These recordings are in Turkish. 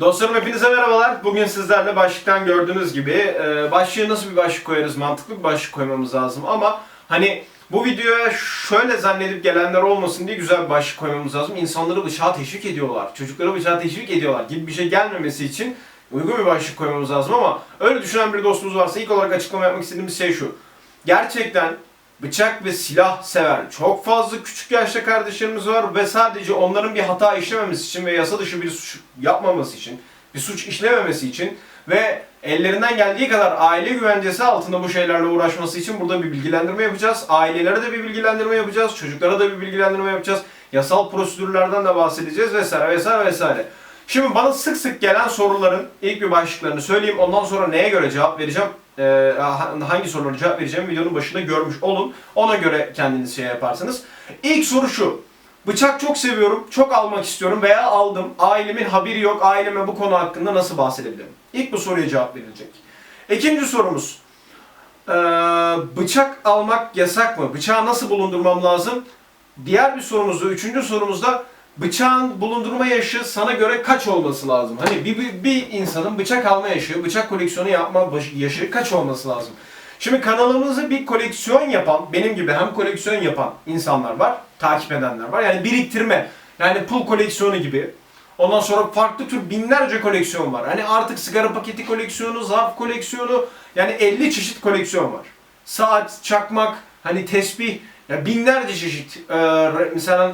Dostlarım hepinize merhabalar. Bugün sizlerle başlıktan gördüğünüz gibi e, başlığı nasıl bir başlık koyarız, mantıklı bir başlık koymamız lazım ama hani bu videoya şöyle zannedip gelenler olmasın diye güzel bir başlık koymamız lazım. İnsanları bıçağa teşvik ediyorlar, çocukları bıçağa teşvik ediyorlar gibi bir şey gelmemesi için uygun bir başlık koymamız lazım ama öyle düşünen bir dostumuz varsa ilk olarak açıklama yapmak istediğimiz şey şu. Gerçekten bıçak ve silah sever çok fazla küçük yaşta kardeşlerimiz var ve sadece onların bir hata işlememesi için ve yasa dışı bir suç yapmaması için, bir suç işlememesi için ve ellerinden geldiği kadar aile güvencesi altında bu şeylerle uğraşması için burada bir bilgilendirme yapacağız. Ailelere de bir bilgilendirme yapacağız, çocuklara da bir bilgilendirme yapacağız. Yasal prosedürlerden de bahsedeceğiz vesaire vesaire vesaire. Şimdi bana sık sık gelen soruların ilk bir başlıklarını söyleyeyim. Ondan sonra neye göre cevap vereceğim, e, hangi sorulara cevap vereceğim videonun başında görmüş olun. Ona göre kendiniz şey yaparsınız. İlk soru şu. Bıçak çok seviyorum, çok almak istiyorum veya aldım. Ailemin haberi yok, aileme bu konu hakkında nasıl bahsedebilirim? İlk bu soruya cevap verilecek. İkinci sorumuz. Ee, bıçak almak yasak mı? Bıçağı nasıl bulundurmam lazım? Diğer bir sorumuzda, üçüncü sorumuzda bıçağın bulundurma yaşı sana göre kaç olması lazım? Hani bir, bir, bir insanın bıçak alma yaşı, bıçak koleksiyonu yapma yaşı kaç olması lazım? Şimdi kanalımızı bir koleksiyon yapan, benim gibi hem koleksiyon yapan insanlar var, takip edenler var. Yani biriktirme, yani pul koleksiyonu gibi. Ondan sonra farklı tür binlerce koleksiyon var. Hani artık sigara paketi koleksiyonu, zarf koleksiyonu, yani 50 çeşit koleksiyon var. Saat, çakmak, hani tesbih, ya binlerce çeşit. Ee, mesela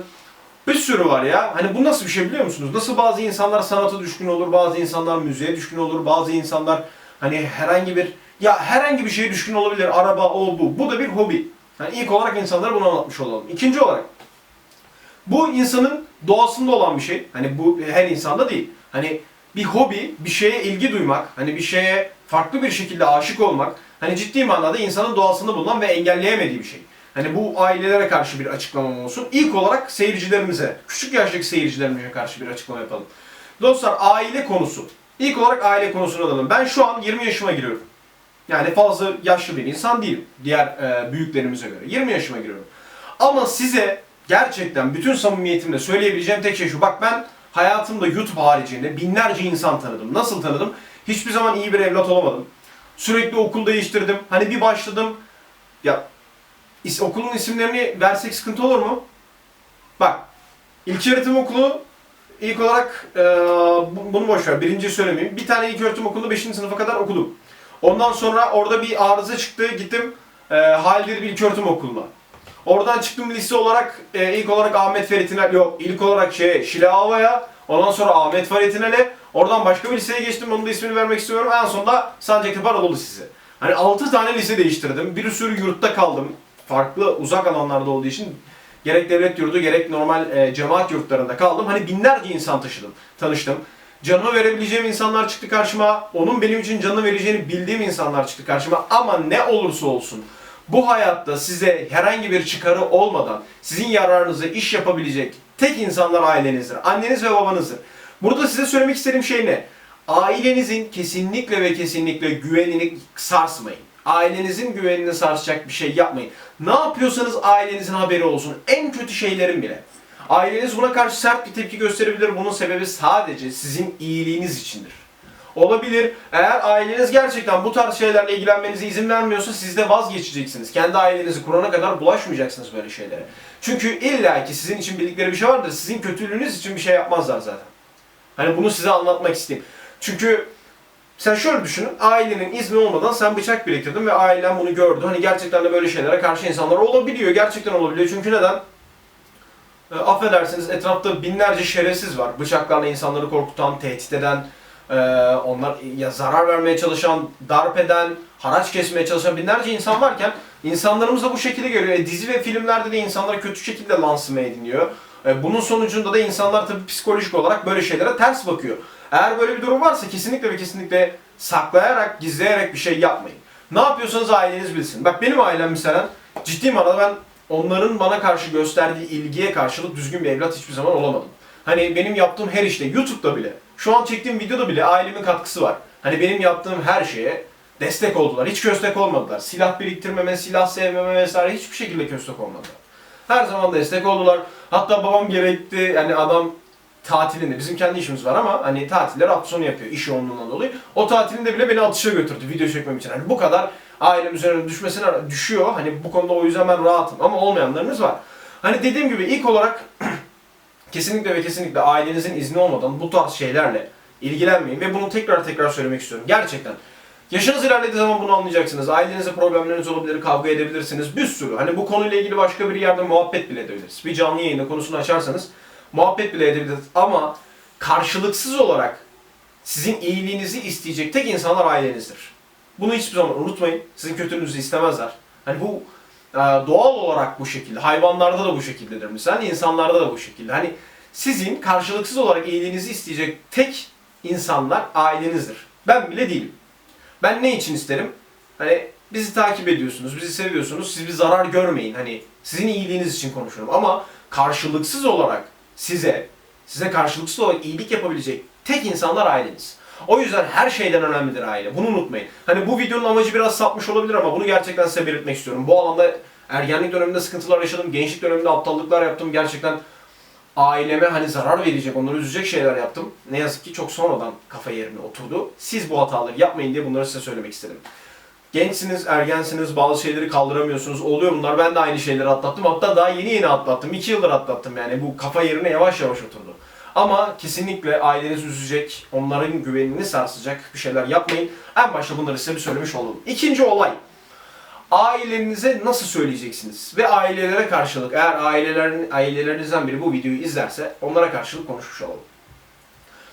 bir sürü var ya. Hani bu nasıl bir şey biliyor musunuz? Nasıl bazı insanlar sanata düşkün olur, bazı insanlar müziğe düşkün olur, bazı insanlar hani herhangi bir ya herhangi bir şeye düşkün olabilir. Araba, o bu. Bu da bir hobi. Yani ilk olarak insanlara bunu anlatmış olalım. İkinci olarak bu insanın doğasında olan bir şey. Hani bu her insanda değil. Hani bir hobi, bir şeye ilgi duymak, hani bir şeye farklı bir şekilde aşık olmak, hani ciddi manada insanın doğasında bulunan ve engelleyemediği bir şey. Hani bu ailelere karşı bir açıklamam olsun. İlk olarak seyircilerimize, küçük yaştaki seyircilerimize karşı bir açıklama yapalım. Dostlar aile konusu. İlk olarak aile konusunu alalım. Ben şu an 20 yaşıma giriyorum. Yani fazla yaşlı bir insan değilim. Diğer e, büyüklerimize göre. 20 yaşıma giriyorum. Ama size gerçekten bütün samimiyetimle söyleyebileceğim tek şey şu. Bak ben hayatımda YouTube haricinde binlerce insan tanıdım. Nasıl tanıdım? Hiçbir zaman iyi bir evlat olamadım. Sürekli okul değiştirdim. Hani bir başladım. Ya is- okulun isimlerini versek sıkıntı olur mu? Bak. İlköğretim okulu ilk olarak e, bu- bunu boş ver. Birinciyi söylemeyeyim. Bir tane ilköğretim okulunda 5. sınıfa kadar okudum. Ondan sonra orada bir arıza çıktı. Gittim e, Halil bir ilköğretim okuluna. Oradan çıktım lise olarak e, ilk olarak Ahmet Ferit İnal yok ilk olarak şey Şile Hava'ya ondan sonra Ahmet Ferit İnal'e oradan başka bir liseye geçtim onun da ismini vermek istiyorum en sonunda Sancaktepe Anadolu Lisesi. Hani 6 tane lise değiştirdim bir sürü yurtta kaldım farklı uzak alanlarda olduğu için gerek devlet yurdu gerek normal e, cemaat yurtlarında kaldım hani binlerce insan taşıdım tanıştım. Canımı verebileceğim insanlar çıktı karşıma. Onun benim için canını vereceğini bildiğim insanlar çıktı karşıma. Ama ne olursa olsun bu hayatta size herhangi bir çıkarı olmadan sizin yararınıza iş yapabilecek tek insanlar ailenizdir. Anneniz ve babanızdır. Burada size söylemek istediğim şey ne? Ailenizin kesinlikle ve kesinlikle güvenini sarsmayın. Ailenizin güvenini sarsacak bir şey yapmayın. Ne yapıyorsanız ailenizin haberi olsun. En kötü şeylerin bile. Aileniz buna karşı sert bir tepki gösterebilir. Bunun sebebi sadece sizin iyiliğiniz içindir. Olabilir. Eğer aileniz gerçekten bu tarz şeylerle ilgilenmenize izin vermiyorsa siz de vazgeçeceksiniz. Kendi ailenizi kurana kadar bulaşmayacaksınız böyle şeylere. Çünkü illa ki sizin için bildikleri bir şey vardır. Sizin kötülüğünüz için bir şey yapmazlar zaten. Hani bunu size anlatmak isteyeyim. Çünkü sen şöyle düşünün, ailenin izni olmadan sen bıçak biriktirdin ve ailen bunu gördü. Hani gerçekten de böyle şeylere karşı insanlar olabiliyor. Gerçekten olabiliyor. Çünkü neden? E, affedersiniz etrafta binlerce şerefsiz var. Bıçaklarla insanları korkutan, tehdit eden, e, onlar ya zarar vermeye çalışan, darp eden, haraç kesmeye çalışan binlerce insan varken insanlarımız da bu şekilde görüyor. E, dizi ve filmlerde de insanlara kötü şekilde lansıma ediliyor. E, bunun sonucunda da insanlar tabii psikolojik olarak böyle şeylere ters bakıyor. Eğer böyle bir durum varsa kesinlikle ve kesinlikle saklayarak, gizleyerek bir şey yapmayın. Ne yapıyorsanız aileniz bilsin. Bak benim ailem mesela ciddi manada ben onların bana karşı gösterdiği ilgiye karşılık düzgün bir evlat hiçbir zaman olamadım. Hani benim yaptığım her işte, YouTube'da bile, şu an çektiğim videoda bile ailemin katkısı var. Hani benim yaptığım her şeye destek oldular. Hiç köstek olmadılar. Silah biriktirmeme, silah sevmeme vesaire hiçbir şekilde köstek olmadılar. Her zaman destek oldular. Hatta babam gerekti, yani adam tatilinde bizim kendi işimiz var ama hani tatilleri hafta sonu yapıyor iş yoğunluğundan dolayı. O tatilinde bile beni atışa götürdü video çekmem için. Hani bu kadar ailem üzerine düşmesine düşüyor. Hani bu konuda o yüzden ben rahatım ama olmayanlarınız var. Hani dediğim gibi ilk olarak kesinlikle ve kesinlikle ailenizin izni olmadan bu tarz şeylerle ilgilenmeyin ve bunu tekrar tekrar söylemek istiyorum. Gerçekten. Yaşınız ilerlediği zaman bunu anlayacaksınız. Ailenizle problemleriniz olabilir, kavga edebilirsiniz. Bir sürü. Hani bu konuyla ilgili başka bir yerde muhabbet bile edebiliriz. Bir canlı yayında konusunu açarsanız muhabbet bile edebiliriz. Ama karşılıksız olarak sizin iyiliğinizi isteyecek tek insanlar ailenizdir. Bunu hiçbir zaman unutmayın. Sizin kötülüğünüzü istemezler. Hani bu e, doğal olarak bu şekilde. Hayvanlarda da bu şekildedir misal. insanlarda da bu şekilde. Hani sizin karşılıksız olarak iyiliğinizi isteyecek tek insanlar ailenizdir. Ben bile değilim. Ben ne için isterim? Hani bizi takip ediyorsunuz, bizi seviyorsunuz, siz bir zarar görmeyin. Hani sizin iyiliğiniz için konuşuyorum. Ama karşılıksız olarak size, size karşılıksız olarak iyilik yapabilecek tek insanlar aileniz. O yüzden her şeyden önemlidir aile. Bunu unutmayın. Hani bu videonun amacı biraz sapmış olabilir ama bunu gerçekten size belirtmek istiyorum. Bu alanda ergenlik döneminde sıkıntılar yaşadım, gençlik döneminde aptallıklar yaptım. Gerçekten aileme hani zarar verecek, onları üzecek şeyler yaptım. Ne yazık ki çok sonradan kafa yerine oturdu. Siz bu hataları yapmayın diye bunları size söylemek istedim. Gençsiniz, ergensiniz, bazı şeyleri kaldıramıyorsunuz. Oluyor bunlar. Ben de aynı şeyleri atlattım. Hatta daha yeni yeni atlattım. 2 yıldır atlattım yani. Bu kafa yerine yavaş yavaş oturdu. Ama kesinlikle aileniz üzecek, onların güvenini sarsacak bir şeyler yapmayın. En başta bunları size bir söylemiş olalım. İkinci olay. Ailenize nasıl söyleyeceksiniz? Ve ailelere karşılık, eğer ailelerin, ailelerinizden biri bu videoyu izlerse onlara karşılık konuşmuş olalım.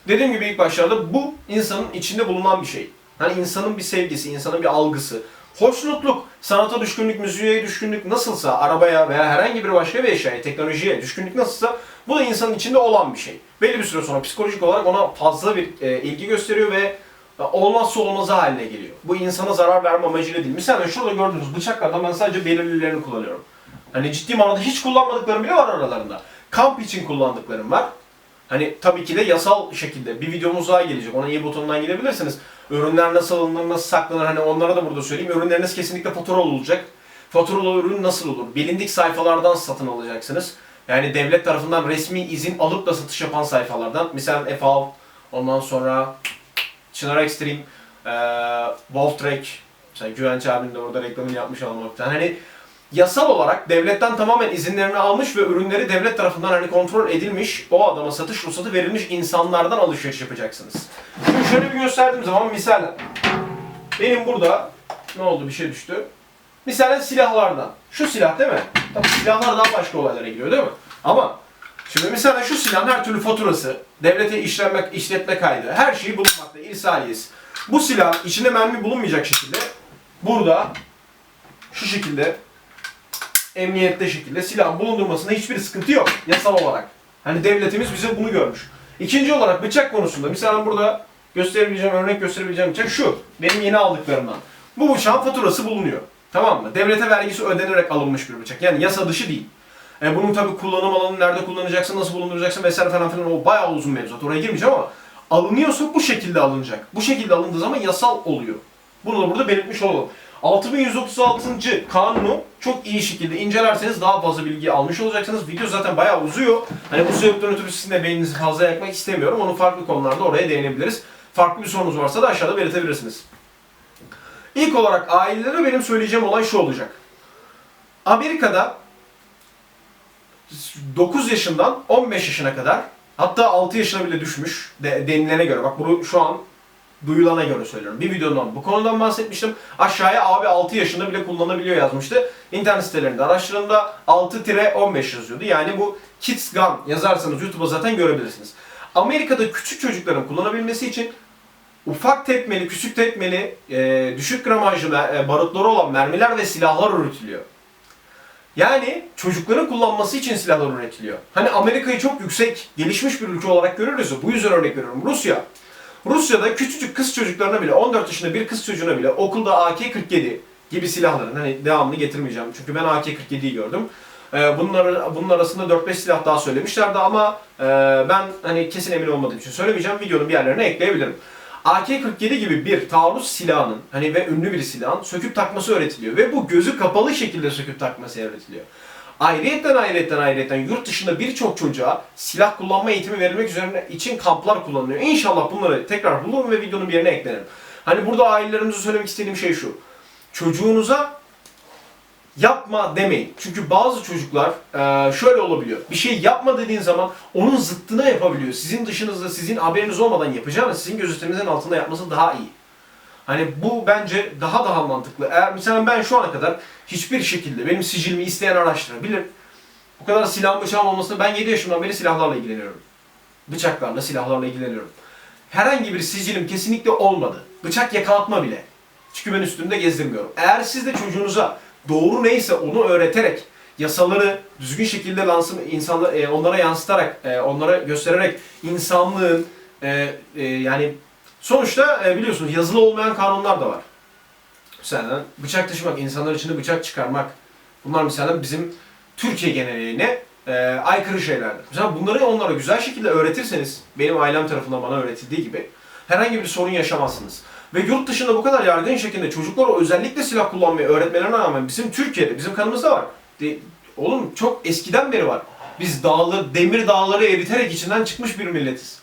Dediğim gibi ilk başlarda bu insanın içinde bulunan bir şey. Hani insanın bir sevgisi, insanın bir algısı. Hoşnutluk, sanata düşkünlük, müziğe düşkünlük nasılsa, arabaya veya herhangi bir başka bir eşyaya, teknolojiye düşkünlük nasılsa bu da insanın içinde olan bir şey. Belli bir süre sonra psikolojik olarak ona fazla bir e, ilgi gösteriyor ve olmazsa olmazı haline geliyor. Bu insana zarar verme amacıyla değil. Mesela şurada gördüğünüz bıçaklardan ben sadece belirlilerini kullanıyorum. Hani ciddi manada hiç kullanmadıklarım bile var aralarında. Kamp için kullandıklarım var. Hani tabii ki de yasal şekilde bir videomuz daha gelecek. Ona iyi butonundan gidebilirsiniz. Ürünler nasıl alınır, nasıl saklanır hani onlara da burada söyleyeyim. Ürünleriniz kesinlikle faturalı olacak. Faturalı ürün nasıl olur? Bilindik sayfalardan satın alacaksınız. Yani devlet tarafından resmi izin alıp da satış yapan sayfalardan. Mesela EFAV, ondan sonra Çınar Extreme, eee Wolf Trek, mesela Güvenç abinin de orada reklamını yapmış olmaktan. Hani yasal olarak devletten tamamen izinlerini almış ve ürünleri devlet tarafından hani kontrol edilmiş, o adama satış ruhsatı verilmiş insanlardan alışveriş yapacaksınız. Şimdi şöyle bir gösterdiğim zaman misal benim burada ne oldu bir şey düştü. Misal silahlardan. Şu silah değil mi? Tabii silahlar daha başka olaylara giriyor değil mi? Ama şimdi mesela şu silahın her türlü faturası, devlete işlenmek, işletme kaydı, her şeyi bulunmakta, irsaliyesi. Bu silah içinde mermi bulunmayacak şekilde burada şu şekilde emniyette şekilde silahın bulundurmasında hiçbir sıkıntı yok yasal olarak. Hani devletimiz bize bunu görmüş. İkinci olarak bıçak konusunda mesela burada gösterebileceğim, örnek gösterebileceğim bıçak şu. Benim yeni aldıklarımdan. Bu bıçağın faturası bulunuyor. Tamam mı? Devlete vergisi ödenerek alınmış bir bıçak. Yani yasa dışı değil. E bunun tabii kullanım alanı nerede kullanacaksın, nasıl bulunduracaksın vesaire falan filan o bayağı uzun mevzuat. Oraya girmeyeceğim ama alınıyorsa bu şekilde alınacak. Bu şekilde alındığı zaman yasal oluyor. Bunu da burada belirtmiş olalım. 6136. kanunu çok iyi şekilde incelerseniz daha fazla bilgi almış olacaksınız. Video zaten bayağı uzuyor. Hani bu sebepten ötürü sizin de beyninizi fazla yakmak istemiyorum. Onu farklı konularda oraya değinebiliriz. Farklı bir sorunuz varsa da aşağıda belirtebilirsiniz. İlk olarak ailelere benim söyleyeceğim olay şu olacak. Amerika'da 9 yaşından 15 yaşına kadar hatta 6 yaşına bile düşmüş de, denilene göre. Bak bunu şu an duyulana göre söylüyorum. Bir videodan bu konudan bahsetmiştim. Aşağıya abi 6 yaşında bile kullanabiliyor yazmıştı. İnternet sitelerinde araştırımda 6-15 yazıyordu. Yani bu Kids Gun yazarsanız YouTube'a zaten görebilirsiniz. Amerika'da küçük çocukların kullanabilmesi için ufak tepmeli, küçük tepmeli, düşük gramajlı barutları olan mermiler ve silahlar üretiliyor. Yani çocukların kullanması için silahlar üretiliyor. Hani Amerika'yı çok yüksek, gelişmiş bir ülke olarak görürüz. Bu yüzden örnek veriyorum. Rusya. Rusya'da küçücük kız çocuklarına bile, 14 yaşında bir kız çocuğuna bile okulda AK-47 gibi silahların, hani devamını getirmeyeceğim çünkü ben AK-47'yi gördüm. Ee, bunlar, bunun arasında 4-5 silah daha söylemişlerdi ama e, ben hani kesin emin olmadığım için söylemeyeceğim. Videonun bir yerlerine ekleyebilirim. AK-47 gibi bir taarruz silahının hani ve ünlü bir silahın söküp takması öğretiliyor ve bu gözü kapalı şekilde söküp takması öğretiliyor. Ayrıyetten ayrıyetten ayrıyetten yurt dışında birçok çocuğa silah kullanma eğitimi verilmek üzerine için kamplar kullanılıyor. İnşallah bunları tekrar bulurum ve videonun bir yerine eklerim. Hani burada ailelerimize söylemek istediğim şey şu. Çocuğunuza yapma demeyin. Çünkü bazı çocuklar eee, şöyle olabiliyor. Bir şey yapma dediğin zaman onun zıttına yapabiliyor. Sizin dışınızda, sizin haberiniz olmadan yapacağını sizin gözetimizin altında yapması daha iyi. Hani bu bence daha daha mantıklı. Eğer mesela ben şu ana kadar hiçbir şekilde benim sicilimi isteyen araştırabilir. Bu kadar silah bıçağım olmasına ben 7 yaşımdan beri silahlarla ilgileniyorum. Bıçaklarla, silahlarla ilgileniyorum. Herhangi bir sicilim kesinlikle olmadı. Bıçak yakalatma bile. Çünkü ben üstümde gezdirmiyorum. Eğer siz de çocuğunuza doğru neyse onu öğreterek, yasaları düzgün şekilde lansım insanlar e, onlara yansıtarak, e, onlara göstererek insanlığın e, e, yani sonuçta e, biliyorsunuz yazılı olmayan kanunlar da var. Mesela bıçak taşımak, insanlar içinde bıçak çıkarmak. Bunlar mesela bizim Türkiye geneline e, aykırı şeylerdir. Mesela bunları onlara güzel şekilde öğretirseniz, benim ailem tarafından bana öğretildiği gibi herhangi bir sorun yaşamazsınız. Ve yurt dışında bu kadar yaygın şekilde çocuklara özellikle silah kullanmayı öğretmelerine rağmen bizim Türkiye'de, bizim kanımızda var. De, oğlum çok eskiden beri var. Biz dağları, demir dağları eriterek içinden çıkmış bir milletiz.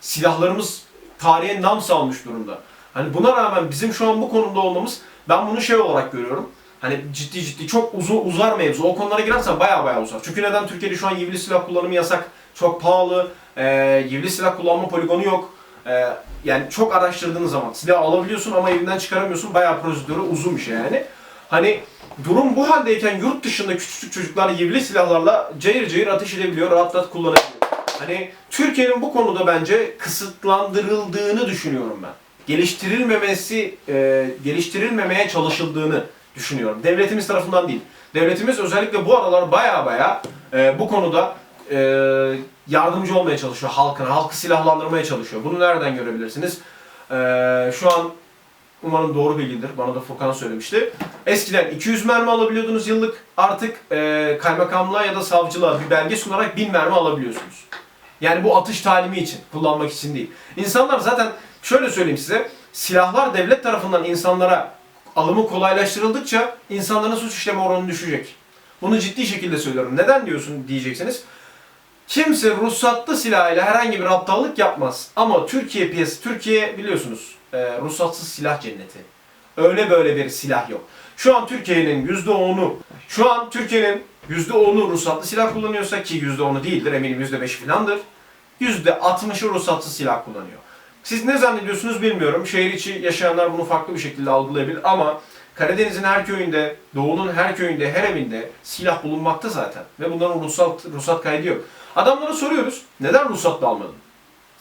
Silahlarımız tarihe nam salmış durumda. Hani buna rağmen bizim şu an bu konumda olmamız ben bunu şey olarak görüyorum. Hani ciddi ciddi çok uzun uzar mevzu. O konulara girersen baya baya uzar. Çünkü neden Türkiye'de şu an yivli silah kullanımı yasak. Çok pahalı. E, yivli silah kullanma poligonu yok. E, yani çok araştırdığın zaman silah alabiliyorsun ama evinden çıkaramıyorsun. Bayağı prosedürü uzun bir şey yani. Hani durum bu haldeyken yurt dışında küçücük çocuklar yivli silahlarla cayır cayır ateş edebiliyor, rahat rahat kullanabiliyor. Hani Türkiye'nin bu konuda bence kısıtlandırıldığını düşünüyorum ben. Geliştirilmemesi, e, geliştirilmemeye çalışıldığını düşünüyorum. Devletimiz tarafından değil. Devletimiz özellikle bu aralar baya baya e, bu konuda e, yardımcı olmaya çalışıyor halkına, halkı silahlandırmaya çalışıyor. Bunu nereden görebilirsiniz? E, şu an umarım doğru bilgidir. Bana da Furkan söylemişti. Eskiden 200 mermi alabiliyordunuz yıllık. Artık e, kaymakamlığa ya da savcılığa bir belge sunarak 1000 mermi alabiliyorsunuz. Yani bu atış talimi için, kullanmak için değil. İnsanlar zaten şöyle söyleyeyim size, silahlar devlet tarafından insanlara alımı kolaylaştırıldıkça insanların suç işleme oranı düşecek. Bunu ciddi şekilde söylüyorum. Neden diyorsun diyeceksiniz. Kimse ruhsatlı silahıyla herhangi bir aptallık yapmaz. Ama Türkiye piyasası, Türkiye biliyorsunuz e, ruhsatsız silah cenneti. Öyle böyle bir silah yok. Şu an Türkiye'nin %10'u, şu an Türkiye'nin %10'u ruhsatlı silah kullanıyorsa ki %10'u değildir eminim %5 filandır. %60'ı ruhsatsız silah kullanıyor. Siz ne zannediyorsunuz bilmiyorum. Şehir içi yaşayanlar bunu farklı bir şekilde algılayabilir ama Karadeniz'in her köyünde, Doğu'nun her köyünde, her evinde silah bulunmakta zaten. Ve bunların ruhsat, ruhsat kaydı yok. Adamlara soruyoruz, neden ruhsatlı almadın?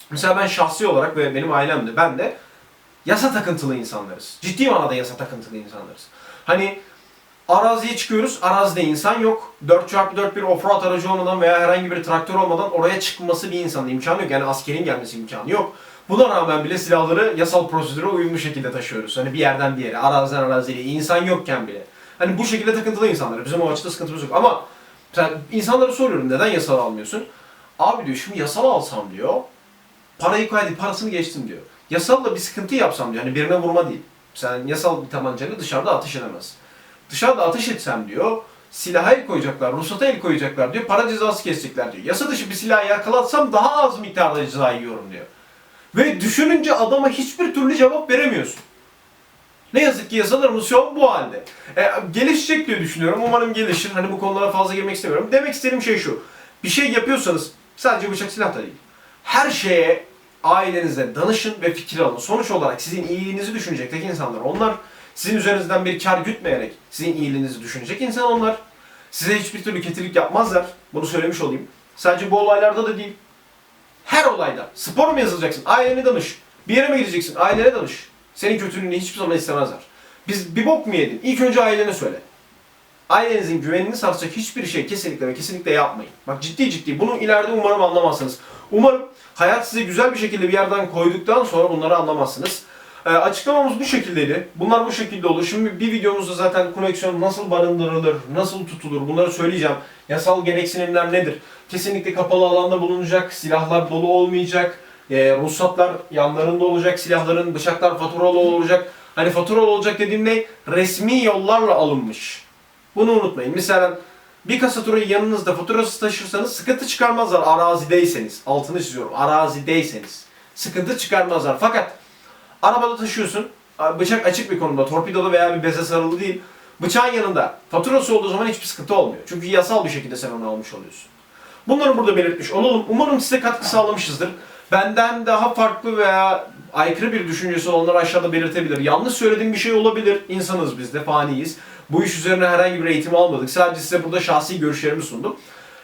Mesela ben şahsi olarak ve benim ailemde, ben de yasa takıntılı insanlarız. Ciddi manada yasa takıntılı insanlarız. Hani araziye çıkıyoruz, arazide insan yok. 4x4 bir offroad aracı olmadan veya herhangi bir traktör olmadan oraya çıkması bir insanın imkanı yok. Yani askerin gelmesi imkanı yok. Buna rağmen bile silahları yasal prosedüre uyumlu şekilde taşıyoruz. Hani bir yerden bir yere, araziden araziye, insan yokken bile. Hani bu şekilde takıntılı insanlar. Bizim o açıda sıkıntımız yok. Ama mesela insanlara soruyorum neden yasal almıyorsun? Abi diyor şimdi yasal alsam diyor, parayı kaydı, parasını geçtim diyor. Yasalla bir sıkıntı yapsam diyor, hani birine vurma değil. Sen yasal bir tabancayla dışarıda ateş edemez. Dışarıda ateş etsem diyor, silaha el koyacaklar, ruhsata el koyacaklar diyor, para cezası kesecekler diyor. Yasa dışı bir silahı yakalatsam daha az miktarda ceza yiyorum diyor. Ve düşününce adama hiçbir türlü cevap veremiyorsun. Ne yazık ki yasalarımız şu an bu halde. E, gelişecek diye düşünüyorum. Umarım gelişir. Hani bu konulara fazla girmek istemiyorum. Demek istediğim şey şu. Bir şey yapıyorsanız sadece bıçak silah da değil. Her şeye ailenize danışın ve fikir alın. Sonuç olarak sizin iyiliğinizi düşünecek tek insanlar onlar. Sizin üzerinizden bir kar gütmeyerek sizin iyiliğinizi düşünecek insan onlar. Size hiçbir türlü kötülük yapmazlar. Bunu söylemiş olayım. Sadece bu olaylarda da değil. Her olayda. Spor mu yazılacaksın? Ailene danış. Bir yere mi gideceksin? Ailene danış. Senin kötülüğünü hiçbir zaman istemezler. Biz bir bok mu yedin? İlk önce ailene söyle. Ailenizin güvenini sarsacak hiçbir şey kesinlikle ve kesinlikle yapmayın. Bak ciddi ciddi. Bunu ileride umarım anlamazsınız. Umarım hayat size güzel bir şekilde bir yerden koyduktan sonra bunları anlamazsınız. Ee, açıklamamız bu şekildeydi. Bunlar bu şekilde olur. Şimdi bir videomuzda zaten koneksiyon nasıl barındırılır, nasıl tutulur bunları söyleyeceğim. Yasal gereksinimler nedir? Kesinlikle kapalı alanda bulunacak, silahlar dolu olmayacak, e, ruhsatlar yanlarında olacak, silahların, bıçaklar faturalı olacak. Hani faturalı olacak dediğim ne? Resmi yollarla alınmış. Bunu unutmayın. Mesela bir kasa turayı yanınızda faturası taşırsanız sıkıntı çıkarmazlar arazideyseniz. Altını çiziyorum arazideyseniz. Sıkıntı çıkarmazlar. Fakat arabada taşıyorsun. Bıçak açık bir konumda. Torpidoda veya bir beze sarılı değil. Bıçağın yanında. Faturası olduğu zaman hiçbir sıkıntı olmuyor. Çünkü yasal bir şekilde sen onu almış oluyorsun. Bunları burada belirtmiş olalım. Umarım size katkı sağlamışızdır. Benden daha farklı veya aykırı bir düşüncesi olanlar aşağıda belirtebilir. Yanlış söylediğim bir şey olabilir. İnsanız biz de, faniyiz. Bu iş üzerine herhangi bir eğitim almadık. Sadece size burada şahsi görüşlerimi sundum.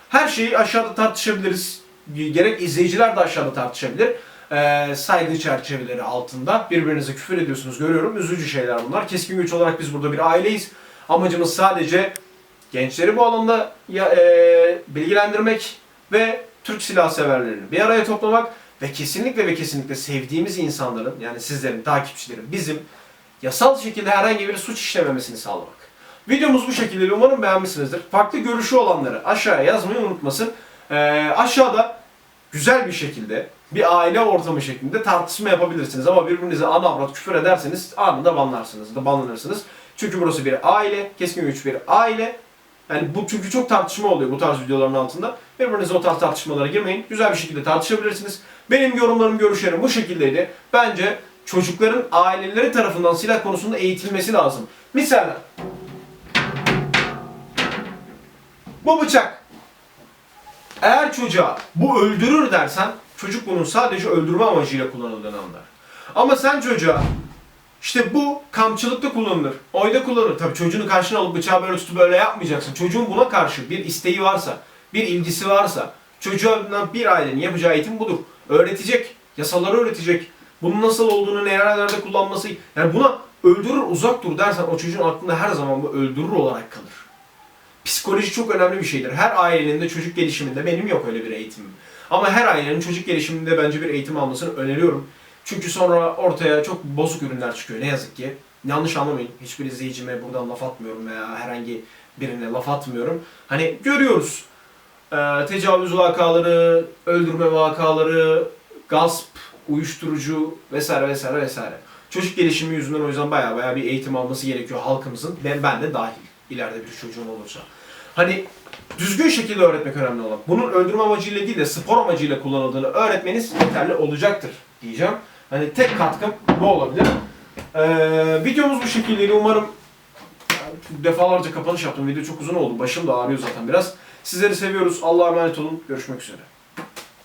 Her şeyi aşağıda tartışabiliriz. Gerek izleyiciler de aşağıda tartışabilir. Ee, saygı çerçeveleri altında birbirinize küfür ediyorsunuz görüyorum. Üzücü şeyler bunlar. Keskin güç olarak biz burada bir aileyiz. Amacımız sadece gençleri bu alanda ya, e, bilgilendirmek ve Türk silah severlerini bir araya toplamak ve kesinlikle ve kesinlikle sevdiğimiz insanların yani sizlerin, takipçilerin bizim yasal şekilde herhangi bir suç işlememesini sağlamak. Videomuz bu şekilde. Umarım beğenmişsinizdir. Farklı görüşü olanları aşağıya yazmayı unutmasın. Ee, aşağıda güzel bir şekilde bir aile ortamı şeklinde tartışma yapabilirsiniz ama birbirinize ana avrat küfür ederseniz anında banlarsınız da banlanırsınız. Çünkü burası bir aile, keskin güç bir aile. Yani bu çünkü çok tartışma oluyor bu tarz videoların altında. Birbirinize o tarz tartışmalara girmeyin. Güzel bir şekilde tartışabilirsiniz. Benim yorumlarım, görüşlerim bu şekildeydi. Bence çocukların aileleri tarafından silah konusunda eğitilmesi lazım. Misal bu bıçak eğer çocuğa bu öldürür dersen çocuk bunun sadece öldürme amacıyla kullanıldığını anlar. Ama sen çocuğa işte bu kampçılıkta kullanılır. Oyda kullanılır. Tabii çocuğunu karşına alıp bıçağı böyle tutup böyle yapmayacaksın. Çocuğun buna karşı bir isteği varsa, bir ilgisi varsa çocuğa bir ailenin yapacağı eğitim budur. Öğretecek, yasaları öğretecek. Bunun nasıl olduğunu, nerelerde kullanması. Yani buna öldürür uzak dur dersen o çocuğun aklında her zaman bu öldürür olarak kalır. Psikoloji çok önemli bir şeydir. Her ailenin de çocuk gelişiminde benim yok öyle bir eğitimim. Ama her ailenin çocuk gelişiminde bence bir eğitim almasını öneriyorum. Çünkü sonra ortaya çok bozuk ürünler çıkıyor ne yazık ki. Yanlış anlamayın. Hiçbir izleyicime buradan laf atmıyorum veya herhangi birine laf atmıyorum. Hani görüyoruz. Ee, tecavüz vakaları, öldürme vakaları, gasp, uyuşturucu vesaire vesaire vesaire. Çocuk gelişimi yüzünden o yüzden baya baya bir eğitim alması gerekiyor halkımızın. Ben, ben de dahil. ileride bir çocuğum olursa. Hani düzgün şekilde öğretmek önemli olan. Bunun öldürme amacıyla değil de spor amacıyla kullanıldığını öğretmeniz yeterli olacaktır diyeceğim. Hani tek katkım bu olabilir. Ee, videomuz bu şekildeydi. Umarım defalarca kapanış yaptım. Video çok uzun oldu. Başım da ağrıyor zaten biraz. Sizleri seviyoruz. Allah'a emanet olun. Görüşmek üzere.